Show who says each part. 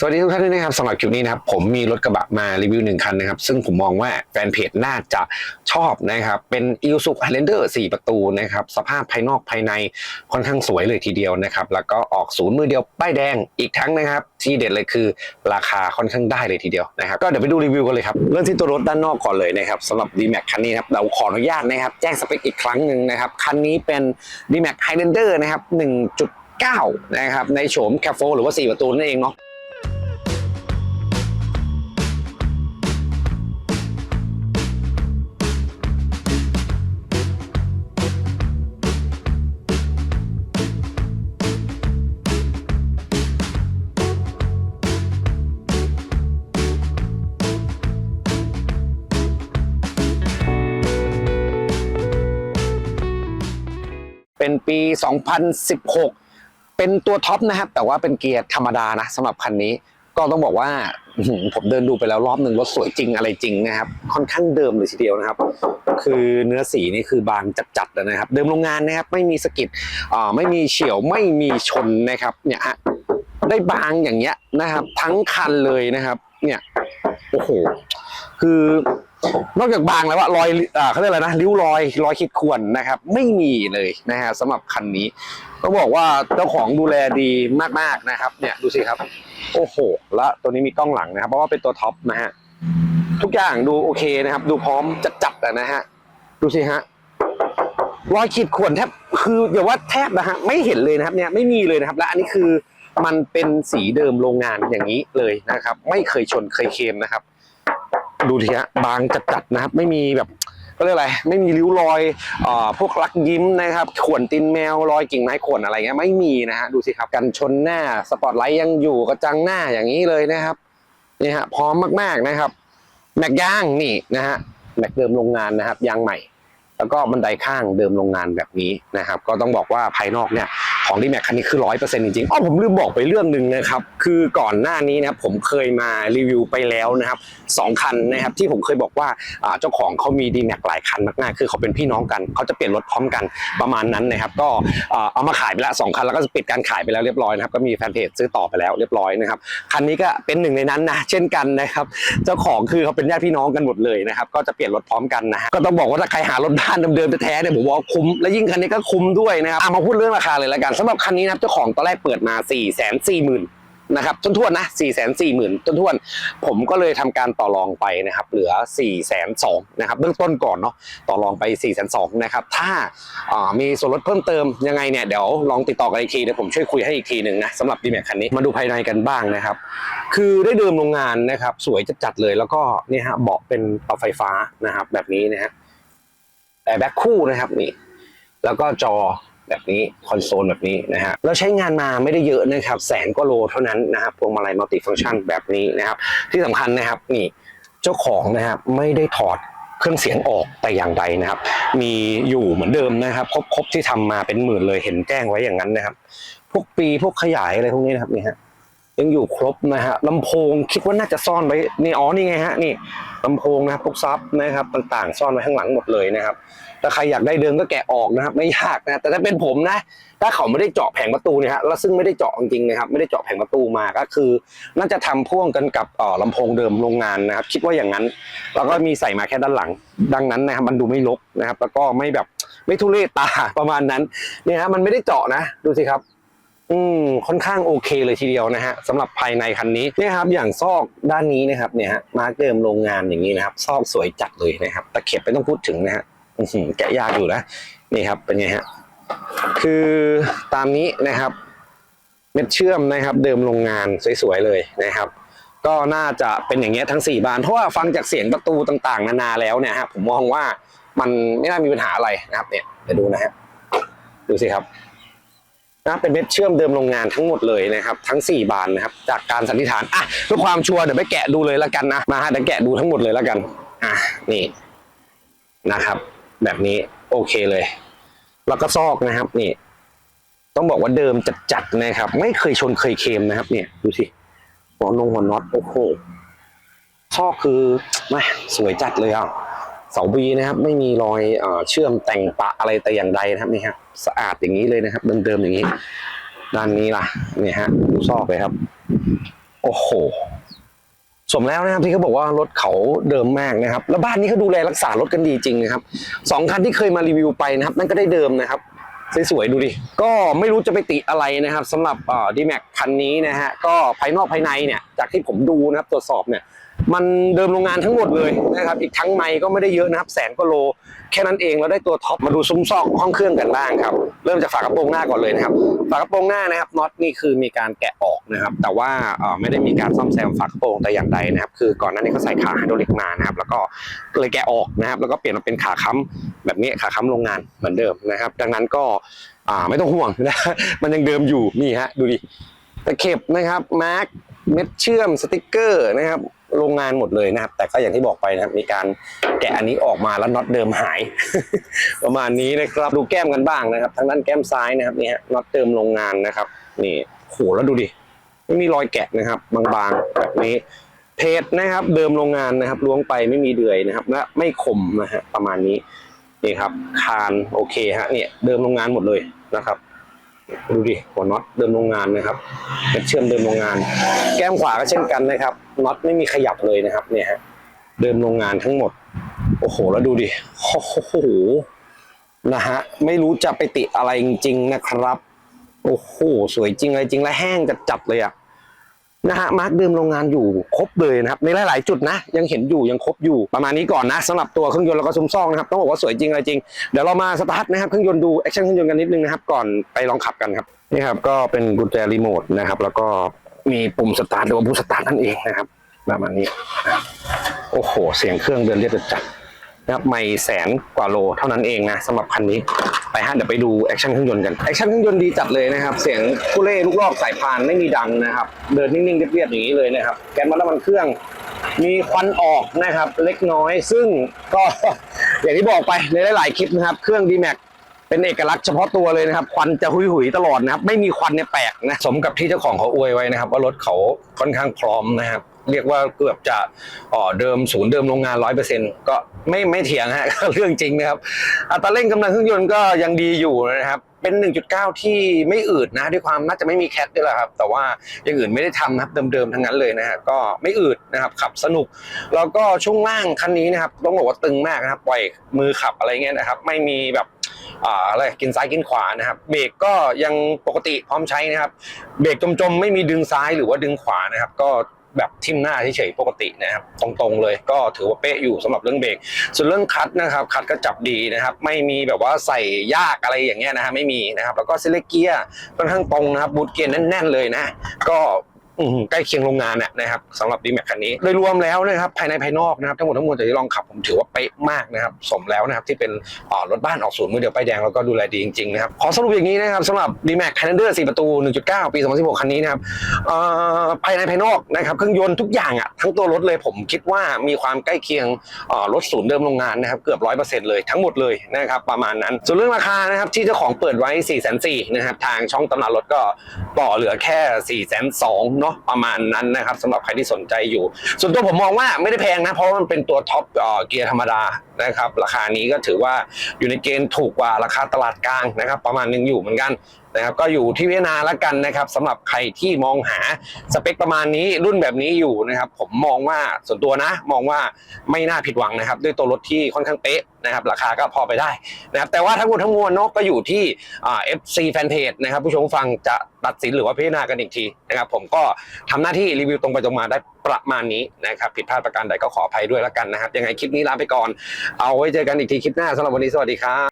Speaker 1: สวัสดีทุกท่านด้วยนะครับสำหรับคลิปนี้นะครับผมมีรถกระบะมารีวิวหนึ่งคันนะครับ ซึ่งผมมองว่าแฟนเพจน่าจะชอบนะครับ เป็น i l s u Highlander 4ประตูนะครับ สภาพภายนอกภายในค่อนข้างสวยเลยทีเดียวนะครับ แล้วก็ออกศูนย์มือเดียวป้ายแดงอีกทั้งนะครับ ที่เด็ดเลยคือราคาค่อนข้างได้เลยทีเดียวนะครับ ก็เดี๋ยวไปดูรีวิวกันเลยครับเริ่มที่ตัวรถด้านนอกก่อนเลยนะครับสำหรับ D-Max คันนี้ครับเราขออนุญาตนะครับ แจ้งสเปคอีกครั้งหนึ่งนะครับคันนี้เป็น D-Max Highlander นะครับ1.9นะครับในโฉมแคฟโฟหรือว่า 4 ประตูนั่นเองเนาะ เป็นปี 2016 เป็นตัวท็อปนะครับ แต่ว่าเป็นเกียร์ธรรมดานะสำหรับคันนี้ ก็ต้องบอกว่าผมเดินดูไปแล้วรอบหนึ่งรถสวยจริงอะไรจริงนะครับ ค่อนข้างเดิมเลยทีเดียวนะครับ คือเนื้อสีนี่คือบางจัดๆนะครับ เดิมโรงงานนะครับไม่มีสกิดไม่มีเฉียวไม่มีชนนะครับเนี่ยฮะได้บางอย่างเงี้ยนะครับ ทั้งคันเลยนะครับ เนี่ยโอ้โหคือ นอกจากบางแล้วว่ารอยอ่าเขาเรียกอะไรนะริ้วรอยรอยขีดข่วนนะครับ ไม่มีเลยนะฮะสำหรับคันนี้ต้องบอกว่าเจ้าของดูแลดีมากๆนะครับ เนี่ยดูสิครับ โอ้โห แล้วตัวนี้มีกล้องหลังนะครับ เพราะว่าเป็นตัวท็อปนะฮะทุกอย่างดูโอเคนะครับ ดูพร้อมจัดๆอะนะฮะดูสิฮะรอยขีดข่วนแทบคืออย่าว่าแทบนะฮะไม่เห็นเลยนะครับเนี่ยไม่มีเลยนะครับ และอันนี้คือมันเป็นสีเดิมโรงงานอย่างนี้เลยนะครับ ไม่เคยชนเคยเคมนะครับ ดูทีฮะบางจัดๆนะครับ ไม่มีแบบก็เรียกอะไรไม่มีริ้วรอยอ่พวกลักยิ้มนะครับข่วนตีนแมวรอยกิ่งไม้ข่วนอะไรเงี้ยไม่มีนะฮะดูสิครับกันชนหน้าสปอตไลท์ยังอยู่กระจังหน้าอย่างนี้เลยนะครับนี่ฮะพร้อมมากๆนะครับ แม็กย่างนี่นะฮะแม็กเดิมโรงงานนะครับยางใหม่ แล้วก็บันไดข้างเดิมโรงงานแบบนี้นะครับ ก็ต้องบอกว่าภายนอกเนี่ย ของดีแม็กคันนี้คือร้อยเปอร์เซ็นต์จริงๆอ๋อผมลืมบอกไปเรื่องหนึ่งนะครับ คือก่อนหน้านี้นะครับผมเคยมารีวิวไปแล้วนะครับสองคันนะครับที่ผมเคยบอกว่าเจ้าของเขามีดีแม็กหลายคันมากๆ คือเขาเป็นพี่น้องกันเขาจะเปลี่ยนรถพร้อมกันประมาณนั้นนะครับ ก็เอามาขายไปแล้วสองคันแล้วก็ปิดการขายไปแล้วเรียบร้อยนะครับก็มีแฟนเพจซื้อต่อไปแล้วเรียบร้อยนะครับคันนี้ก็เป็นหนึ่งในนั้นนะเช่นกันนะครับเจ้าของคือเขาเป็นญาติพี่น้องกันหมดเลยนะครับก็จะเปลี่ยนรถพร้อมกันนะฮะก็ต้องบอกว่าถ้าใครหารถบ้านเดิมๆแท้ๆเนี่ยผมว่าคุ้มและยิ่งคันนี้ก็คุ้มด้วยนะครับมาพูดเรื่องราคาเลยละกันสำหรับคันนี้นะครับเจ้าของตอนแรกเปิดมา 4 4 0 0 0 0นะครับจนทวนนะ4 4 0 0 0 0จนทวน ผมก็เลยทำการต่อรองไปนะครับ เหลือ4 2 0 0 0นะครับเบื้องต้นก่อนเนาะต่อรองไป4 2 0 0 0นะครับ ถ้าามีส่วนลดเพิ่มเติมยังไงเนี่ยเดี๋ยวลองติดต่อกันอีกทีเดี๋ยวผมช่วยคุยให้อีกทีหนึ่งนะสำหรับดีแม็กคันนี้มาดูภายในกันบ้างนะครับ คือได้เดิมโรงงานนะครับ สวยจัดๆเลยแล้วก็เนี่ยฮะเบาะเป็นปรับไฟฟ้านะครับ แบบนี้นะฮะแอร์แบ็คคู่นะครับนี่แล้วก็จอ แบบนี้คอนโซลแบบนี้นะฮะแล้วใช้งานมาไม่ได้เยอะนะครับแสนกว่าโลเท่านั้นนะครับพวงมาลัยมัลติฟังก์ชันแบบนี้นะครับ ที่สำคัญนะครับนี่เจ้าของนะครับไม่ได้ถอดเครื่องเสียงออกแต่อย่างใดนะครับ มีอยู่เหมือนเดิมนะครับครบครบที่ทำมาเป็นหมื่นเลยเห็นแจ้งไว้อย่างนั้นนะครับ พวกปีพวกขยายอะไรพวกนี้นะครับนี่ฮะยังอยู่ครบนะฮะลำโพงคิดว่าน่าจะซ่อนไว้นี่อ๋อนี่ไงฮะนี่ลำโพงนะครับพวกซับนะครับต่างๆ ซ่อนไว้ข้างหลังหมดเลยนะครับ ถ้าใครอยากได้เดิมก็แกะออกนะครับไม่ยากนะแต่ถ้าเป็นผมนะ ถ้าเขาไม่ได้เจาะแผงประตูเนี่ยฮะแล้วซึ่งไม่ได้เจาะจริงๆนะครับไม่ได้เจาะแผงประตูมาก็คือ น่าจะทำพ่วงกันกับออลำโพงเดิมโรงงานนะครับ คิดว่าอย่างนั้น แล้วก็มีใส่มาแค่ด้านหลัง ดังนั้นนะครับมันดูไม่รกนะครับ แล้วก็ไม่แบบไม่ทุเรศตาประมาณนั้นเนี่ยฮะมันไม่ได้เจาะนะ ดูสิครับอืมค่อนข้างโอเคเลยทีเดียวนะฮะสำหรับภายในคันนี้เนี่ยครับอย่างซอกด้านนี้นะครับเนี่ยฮะมาร์กเดิมโรงงานอย่างนี้นะครับ ซอกสวยจัดเลยนะครับตะเข็บไม่ต้องพูดถึงนะฮะ แกะยากอยู่นะนี่ครับเป็นไงฮะคือตามนี้นะครับ เม็ดเชื่อมนะครับเดิมโรงงานสวยๆเลยนะครับ ก็น่าจะเป็นอย่างเงี้ยทั้งสี่บาน เพราะว่าฟังจากเสียงประตูต่างๆ นานาแล้วเนี่ยฮะผมมองว่ามันไม่น่ามีปัญหาอะไรนะครับ เนี่ยเดี๋ยวดูนะฮะดูสิครับนะเป็นเม็ดเชื่อมเดิมโรงงานทั้งหมดเลยนะครับ ทั้ง 4 บานนะครับ จากการสันนิษฐานอะเพื่อความชัวร์เดี๋ยวไปแกะดูเลยละกันนะมาฮะเดี๋ยวแกะดูทั้งหมดเลยละกันอะนี่นะครับ แบบนี้โอเคเลย แล้วก็ซอกนะครับนี่ ต้องบอกว่าเดิมจัดๆนะครับ ไม่เคยชนเคยเคลมนะครับ เนี่ยดูสิหัวนงหัวน็อตโอ้โหซอกคือม่สวยจัดเลยอะเสาบีนะครับ ไม่มีรอยเชื่อมแต่งปะอะไรแต่อย่างใดนะครับนี่ฮะสะอาดอย่างนี้เลยนะครับ เดิมๆอย่างนี้ ด้านนี้ล่ะนี่ฮะดูซอกเลยครับ โอ้โห สมแล้วนะครับที่เขาบอกว่ารถเขาเดิมมากนะครับ แล้วบ้านนี้เขาดูแลรักษารถกันดีจริงนะครับสองคันที่เคยมารีวิวไปนะครับนั่นก็ได้เดิมนะครับสวยๆดูดิ ก็ไม่รู้จะไปติอะไรนะครับสำหรับดีแม็กคันนี้นะฮะก็ภายนอกภายในเนี่ยจากที่ผมดูนะครับตรวจสอบเนี่ย มันเดิมโรงงานทั้งหมดเลยนะครับ อีกทั้งไมค์ก็ไม่ได้เยอะนะครับ แสนกว่าโล แค่นั้นเองเราได้ตัวท็อปมาดูซุ้มซอกห้องเครื่องกันบ้างครับ เริ่มจากฝากระโปรงหน้าก่อนเลยนะครับ ฝากระโปรงหน้านะครับน็อตนี่คือมีการแกะออกนะครับ แต่ว่าไม่ได้มีการซ่อมแซมฝากระโปรงแต่อย่างใดนะครับ คือก่อนหน้านี้เขาใส่ขาไฮดรอลิกมานะครับ แล้วก็เลยแกะออกนะครับ แล้วก็เปลี่ยนมาเป็นขาค้ำแบบนี้ขาค้ำโรงงานเหมือนเดิมนะครับ ดังนั้นก็ไม่ต้องห่วงนะ มันยังเดิมอยู่นี่ฮะดูดิตะเข็บนะครับมาร์กเม็ดเชื่อมสติกเกอร์นะครับ โรงงานหมดเลยนะครับ แต่ก็อย่างที่บอกไปนะครับ มีการแกะอันนี้ออกมาแล้วน็อตเดิมหาย ประมาณนี้นะครับดูแก้มกันบ้างนะครับ ทางด้านแก้มซ้ายนะครับนี่ฮะน็อตเดิมโรงงานนะครับ นี่โหแล้วดูดิไม่มีรอยแกะนะครับ บางๆแบบนี้เพจนะครับเดิมโรงงานนะครับล้วงไปไม่มีเดือยนะครับและไม่คมนะฮะประมาณนี้นี่ครับคานโอเคฮะเนี่ยเดิมโรงงานหมดเลยนะครับ ดูดิหัวน็อตเดิมโรงงานนะครับเป็นเชื่อมเดิมโรงงาน แก้มขวาก็เช่นกันนะครับน็อตไม่มีขยับเลยนะครับ เนี่ยฮะเดิมโรงงานทั้งหมด โอ้โห แล้วดูดิโอ้โหนะฮะไม่รู้จะไปติอะไรจริงๆนะครับ โอ้โห สวยจริงเลยจริงและแห้งจัดๆเลยอะ นะฮะมาร์กเดิมโรงงานอยู่ครบเลยนะครับในหลาย ๆ จุดนะ ยังเห็นอยู่ยังครบอยู่ประมาณนี้ก่อนนะสำหรับตัวเครื่องยนต์แล้วก็ซุ้มซอกนะครับต้องบอกว่าสวยจริงอะไรจริงเดี๋ยวเรามาสตาร์ทนะครับเครื่องยนต์ดูแอคชั่นเครื่องยนต์กันนิดนึงนะครับก่อนไปลองขับกันครับนี่ครับก็เป็นกุญแจรีโมทนะครับแล้วก็มีปุ่มสตาร์ทหรือว่าบูสตาร์ทนั่นเองนะครับประมาณนี้โอ้โห เสียงเครื่องเดินเรียบจัดนะครับไม่แสนกว่าโลเท่านั้นเองนะสำหรับคันนี้ ไปฮะเดี๋ยวไปดูแอคชั่นเครื่องยนต์กันแอคชั่นเครื่องยนต์ดีจัดเลยนะครับ เสียงคุเล่ลูกลอกสายพานไม่มีดังนะครับ เดินนิ่งๆเรียบๆอย่างนี้เลยนะครับ แกนมันน้ำมันเครื่องมีควันออกนะครับ เล็กน้อยซึ่งก็อย่างที่บอกไปในหลายๆคลิปนะครับ เครื่อง d m a x เป็นเอกลักษณ์เฉพาะตัวเลยนะครับ ควันจะหุยหุยตลอดนะครับ ไม่มีควันเนี่ยแปลกนะ สมกับที่เจ้าของเขาอวยไว้นะครับ ว่ารถเขาค่อนข้างพร้อมนะครับ เรียกว่าเกือบจะอ๋อเดิมศูนย์เดิมโรงงานร้อยเปอร์เซ็นต์ก็ไม่ไม่เถียงฮะ เรื่องจริงนะครับ อัตราเร่งกำลังเครื่องยนต์ก็ยังดีอยู่นะครับ เป็น 1.9 ที่ไม่อืดนะด้วยความน่าจะไม่มีแคทด้วยแหละครับ แต่ว่าอย่างอื่นไม่ได้ทำนะครับเดิมๆทั้งนั้นเลยนะฮะก็ไม่อืดนะครับขับสนุก แล้วก็ช่วงล่างคันนี้นะครับต้องบอกว่าตึงมากนะครับปล่อยมือขับอะไรเงี้ยนะครับ ไม่มีแบบอ่าอะไรกินซ้ายกินขวานะครับ เบรกก็ยังปกติพร้อมใช้นะครับ เบรกจมๆ ไม่มีดึงซ้ายหรือว่าดึงขวานะครับ ก็ แบบทิ่มหน้าเฉยๆปกตินะครับตรงๆเลยก็ถือว่าเป๊ะอยู่สำหรับเรื่องเบรกส่วนเรื่องคัดนะครับคัดก็จับดีนะครับไม่มีแบบว่าใส่ยากอะไรอย่างเงี้ยนะฮะไม่มีนะครับแล้วก็เซเลเกียค่อนข้างตรงนะครับบูทเกียร์แน่นๆเลยนะก็ ใกล้เคียงโรงงานน่ะนะครับสำหรับดีแม็กคันนี้ โดยรวมแล้วนะครับภายในภายนอกนะครับทั้งหมดทั้งมวลจากที่ลองขับผมถือว่าเป๊ะมากนะครับสมแล้วนะครับที่เป็นรถบ้านออกศูนย์มือเดียวป้ายแดงแล้วก็ดูแลดีจริงๆนะครับขอสรุปอย่างนี้นะครับสำหรับ d m a x Highlander 4ประตู 1.9 ปี 2016 คันนี้นะครับภายในภายนอกนะครับเครื่องยนต์ทุกอย่างอะทั้งตัวรถเลยผมคิดว่ามีความใกล้เคียงรถศูนย์เดิมโรงงานนะครับเกือบ100%เปอร์เซ็นต์เลยทั้งหมดเลยนะครับประมาณนั้น ส่วนเรื่องราคานะครับที่เจ้าของเปิดไว้4 4 0 0 0นะครับทางช่องตำนานรถก็ต่อเหลือแค่4 2 0 0เนาะประมาณนั้นนะครับสำหรับใครที่สนใจอยู่ ส่วนตัวผมมองว่าไม่ได้แพงนะ เพราะว่ามันเป็นตัวท็อปเกียร์ธรรมดานะครับ ราคานี้ก็ถือว่าอยู่ในเกณฑ์ถูกกว่าราคาตลาดกลางนะครับ ประมาณนึงอยู่เหมือนกัน นะครับ ก็อยู่ที่พิจารณาล้วกันนะครับสำหรับใครที่มองหาสเปคประมาณนี้รุ่นแบบนี้อยู่นะครับ ผมมองว่าส่วนตัวนะ มองว่าไม่น่าผิดหวังนะครับ ด้วยตัวรถที่ค่อนข้างเป๊ะนะครับราคาก็พอไปได้นะครับแต่ว่าทั้งหมดทั้งมวลเนกก็อยู่ที่เอ่า FC Fanpage นะครับ ผู้ชมฟังจะตัดสินหรือว่าพิจารณากันอีกทีนะครับ ผมก็ทำหน้าที่รีวิวตรงไปตรงมาได้ประมาณนี้นะครับ ผิดพลาดประการใดก็ขออภัยด้วยแล้วกันนะครับ ยังไงคลิปนี้ลาไปก่อน เอาไว้เจอกันอีกทีคลิปหน้าสำหรับวันนี้สวัสดีครับ